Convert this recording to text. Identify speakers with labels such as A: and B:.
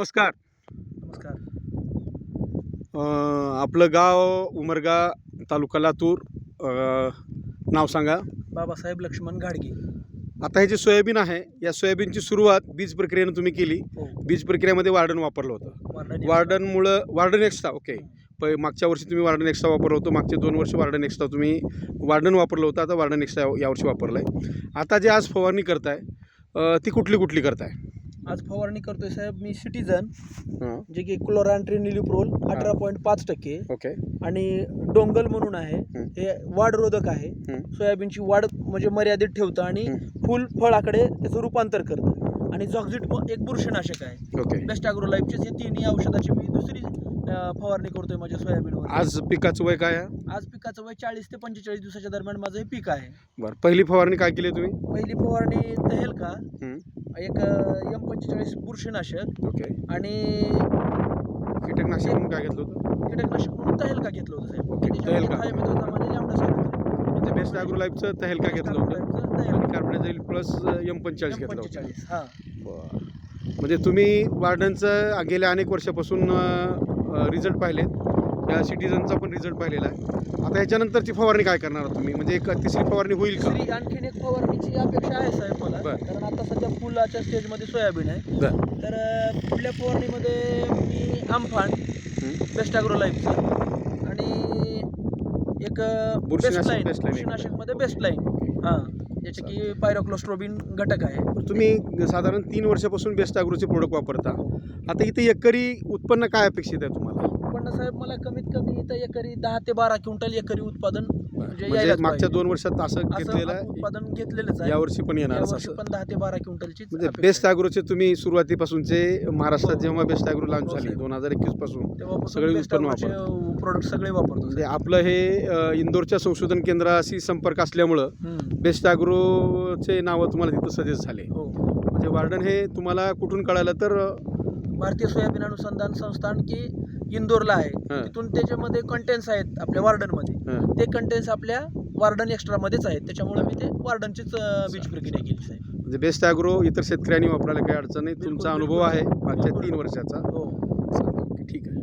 A: नमस्कार.
B: नमस्कार.
A: अं, आपलं गाव उमरगा तालुका लातूर. अं, नाव सांगा.
B: बाबासाहेब लक्ष्मण घाडगे
A: आता हे जे सोयाबीन आहे या सोयाबीनची सुरुवात बीज प्रक्रियेनं तुम्ही केली.
B: हो.
A: बीज प्रक्रियेमध्ये वार्डन वापरलं होतं.
B: वार्डन
A: वार्डनमुळं वार्डन एक्स्ट्रा ओके प मागच्या वर्षी तुम्ही वार्डन एक्स्ट्रा वापरलं होतं मागचे दोन वर्ष वार्डन एक्स्ट्रा तुम्ही वार्डन वापरलं होतं आता वार्डन एक्स्ट्रा यावर्षी वापरलं आहे आता जे आज फवारणी करताय अं, ती कुठली कुठली करताय?
B: आज फवारणी करतोय साहेब मी सिटीजन
A: हां
B: जे की क्लोरांट्री निलिप्रोल अठरा पॉईंट पाच टक्के
A: ओके
B: आणि डोंगल म्हणून आहे
A: हं.
B: हे वाढरोधक आहे
A: हं.
B: सोयाबीनची वाढ म्हणजे मर्यादित ठेवतं आणि
A: हं.
B: फुल फळाकडे त्याचं रूपांतर करतं आणि झॉक्झिट एक बुरशीनाशक आहे.
A: ओके.
B: बेस्ट अॅग्रो लाईफचे हे तिन्ही औषधाची मी दुसरी अं, फवारणी करतोय माझ्या सोयाबीनवर
A: आज पिकाचं वय काय आहे?
B: आज पिकाचं वय चाळीस ते पंचेचाळीस दिवसाच्या दरम्यान माझं हे पीक आहे.
A: बरं पहिली फवारणी काय केली तुम्ही?
B: पहिली फवारणी तहेल का?
A: हं.
B: एक एम पंचेचाळीस बुरशीनाशक.
A: ओके.
B: आणि
A: कीटकनाशक म्हणून काय घेतलं होतं?
B: कीटकनाशक म्हणून तहेल का घेतलं होतं साहेब? त्याच्यामध्ये
A: तहेलका.
B: आणि लॅम्डासायट्रिन.
A: बेस्ट ॲग्रो लाईफचं तहेलका घेतलं होतं.
B: तहेलका.
A: कार्बोनाझाईल प्लस एम पंचेचाळीस घेतलं होतं.
B: हा.
A: बरं. म्हणजे तुम्ही वार्डनचं गेल्या अनेक वर्षापासून रिझल्ट पाहिलेत. या सिटीजनचा पण रिझल्ट पाहिलेला आहे. आता ह्याच्यानंतरची फवारणी काय करणार तुम्ही? म्हणजे एक तिसरी फवारणी होईल का?
B: आणखीन एक फवारणीची अपेक्षा आहे साहेब मला. कारण आता सध्या फुलाच्या स्टेजमध्ये सोयाबीन आहे. तर पुढल्या फवारणीमध्ये मी आमफान बेस्ट अॅग्रो लाईफचं एक बेस्ट
A: बुरशीनाशक
B: लाईन
A: best line.
B: बुरशीनाशकमध्ये बेस्ट लाईन हां. ज्याचे की पायरोक्लोस्ट्रोबिन घटक आहे.
A: तुम्ही साधारण तीन वर्षापासून बेस्ट ॲग्रोचे प्रोडक्ट वापरता. आता इथे एकरी उत्पन्न काय अपेक्षित आहे तुम्हाला?
B: पण साहेब मला कमीत कमी इथं एकरी दहा ते बारा क्विंटल एकरी उत्पादन म्हणजे
A: म्हणजे
B: यायलाच
A: मागच्या
B: पाहिजे.
A: दोन वर्षात असं घेतलेलं आहे
B: उत्पादन घेतलेलंच आहे
A: यावर्षी पण येणार
B: यावर्षी
A: असं
B: पण दहा ते बारा क्विंटलची
A: म्हणजे बेस्ट ॲग्रोचे तुम्ही सुरुवातीपासूनचे महाराष्ट्रात
B: हो.
A: जेव्हा बेस्ट ॲग्रो लॉन्च
B: हो,
A: झाली
B: साहेब.
A: दोन हजार
B: एकवीसपासून
A: सगळे उत्पन्न
B: अॅग्रोचे प्रोडक्ट सगळे वापरतो
A: म्हणजे आपलं हे अ, इंदोरच्या संशोधन केंद्राशी संपर्क असल्यामुळं
B: हम्म.
A: बेस्ट ॲग्रोचे नावं तुम्हाला तिथं सजेस्ट झाले
B: हो
A: म्हणजे वार्डन हे तुम्हाला कुठून कळालं तर
B: भारतीय सोयाबीन अनुसंधान संस्थान की इंदोरला आहे
A: हां.
B: तिथून त्याच्यामध्ये कंटेन्स आहेत आपल्या वार्डनमध्ये
A: हं.
B: ते कंटेन्स आपल्या वार्डन एक्स्ट्रामध्येच आहेत त्याच्यामुळे मी ते वार्डनचीच बीज प्रक्रिया केली साहेब
A: म्हणजे बेस्ट ॲग्रो इतर शेतकऱ्यांनी वापरायला काही अडचण नाही तुमचा अनुभव आहे. मागच्या
B: बिलकुल.
A: तीन वर्षाचा
B: हो
A: ठीक आहे